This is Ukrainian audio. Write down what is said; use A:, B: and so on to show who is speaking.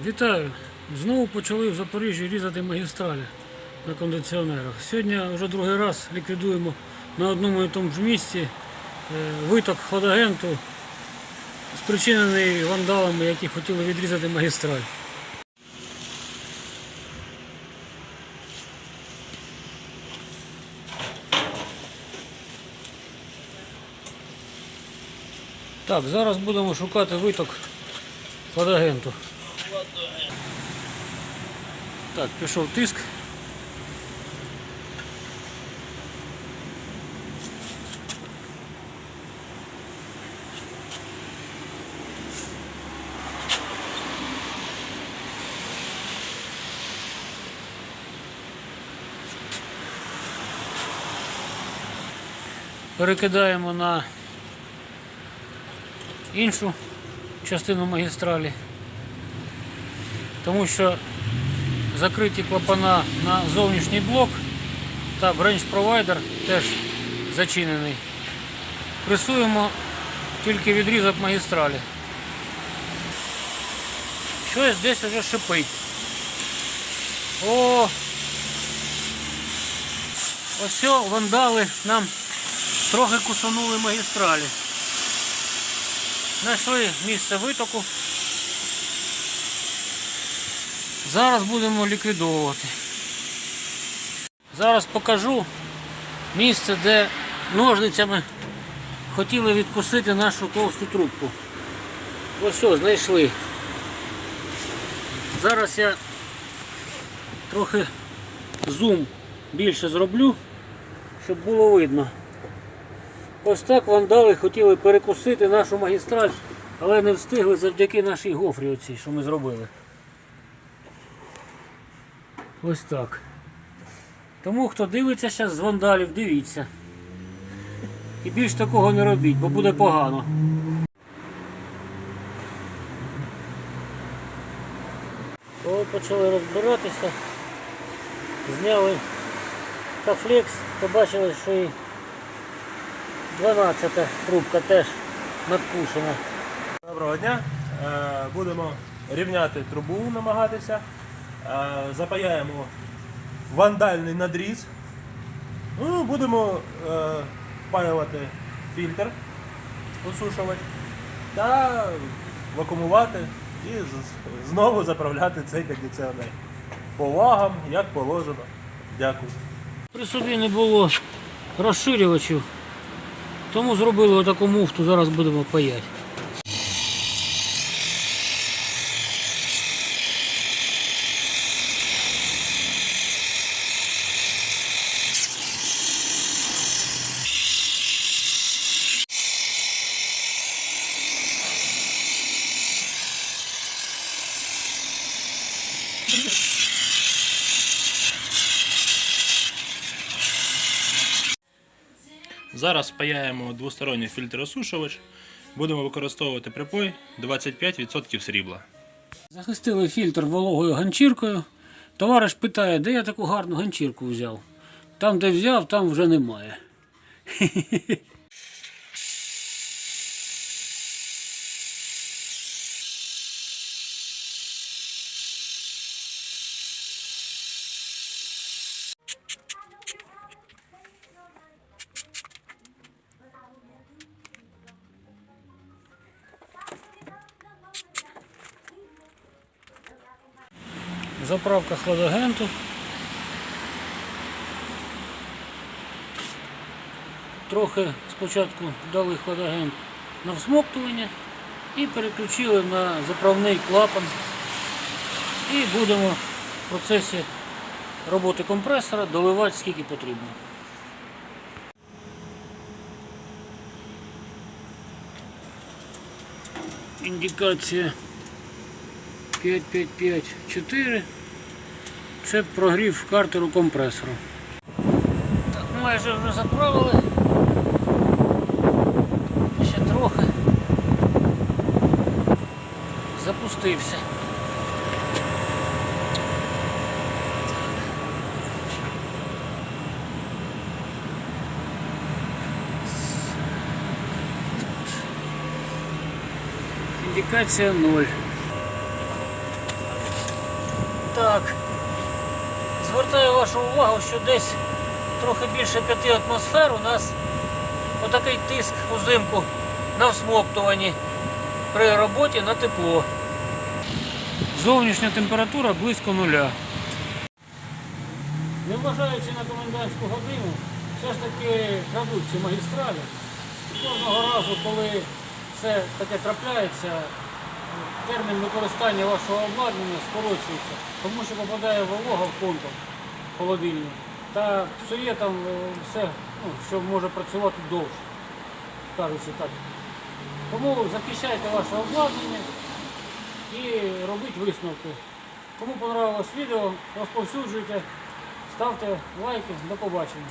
A: Вітаю! Знову почали в Запоріжжі різати магістралі на кондиціонерах. Сьогодні вже другий раз ліквідуємо на одному і тому ж місці е, виток хладагенту, спричинений вандалами, які хотіли відрізати магістраль. Так, зараз будемо шукати виток хладагенту. Так, пішов тиск. Перекидаємо на іншу частину магістралі, тому що закриті клапана на зовнішній блок та бренч провайдер теж зачинений. Пресуємо тільки відрізок магістралі. Щось десь вже шипить. О! Ось о, вандали нам трохи кусанули магістралі. Знайшли місце витоку. Зараз будемо ліквідовувати. Зараз покажу місце, де ножницями хотіли відкусити нашу товсту трубку. Ось все, знайшли. Зараз я трохи зум більше зроблю, щоб було видно. Ось так вандали хотіли перекусити нашу магістраль, але не встигли завдяки нашій гофрі оцій, що ми зробили. Ось так. Тому хто дивиться зараз з вандалів, дивіться. І більш такого не робіть, бо буде погано. Коли почали розбиратися, зняли кафлекс, побачили, що і 12 трубка теж надкушена.
B: Доброго дня. Е, Будемо рівняти трубу, намагатися. Запаяємо вандальний надріз. Ну, Будемо е, впаювати фільтр, осушувати та вакуумувати і знову заправляти цей кондиціонер. По вагам, як положено. Дякую.
A: При собі не було розширювачів, тому зробили отаку муфту, зараз будемо паяти.
B: Зараз паяємо двосторонній фільтр-осушувач. Будемо використовувати припой 25% срібла.
A: Захистили фільтр вологою ганчіркою. Товариш питає, де я таку гарну ганчірку взяв. Там, де взяв, там вже немає. Заправка хладагенту. Трохи спочатку дали хладагент на всмоктування і переключили на заправний клапан. І будемо в процесі роботи компресора доливати скільки потрібно. Індикація 5554. Це прогрів картеру компресору. Так, майже вже заправили. Ще трохи. Запустився. Індикація 0. Так. Звертаю вашу увагу, що десь трохи більше 5 атмосфер у нас отакий тиск узимку на всмоктуванні при роботі на тепло. Зовнішня температура близько нуля. Незважаючи на комендантську годину, все ж таки крадуть ці магістралі. Кожного разу, коли це таке трапляється, термін використання вашого обладнання скорочується, тому що попадає волога в контур холодильний та псує там е, все, ну, що може працювати довше, кажучи так. Тому захищайте ваше обладнання і робіть висновки. Кому понравилось відео, розповсюджуйте, ставте лайки. До побачення.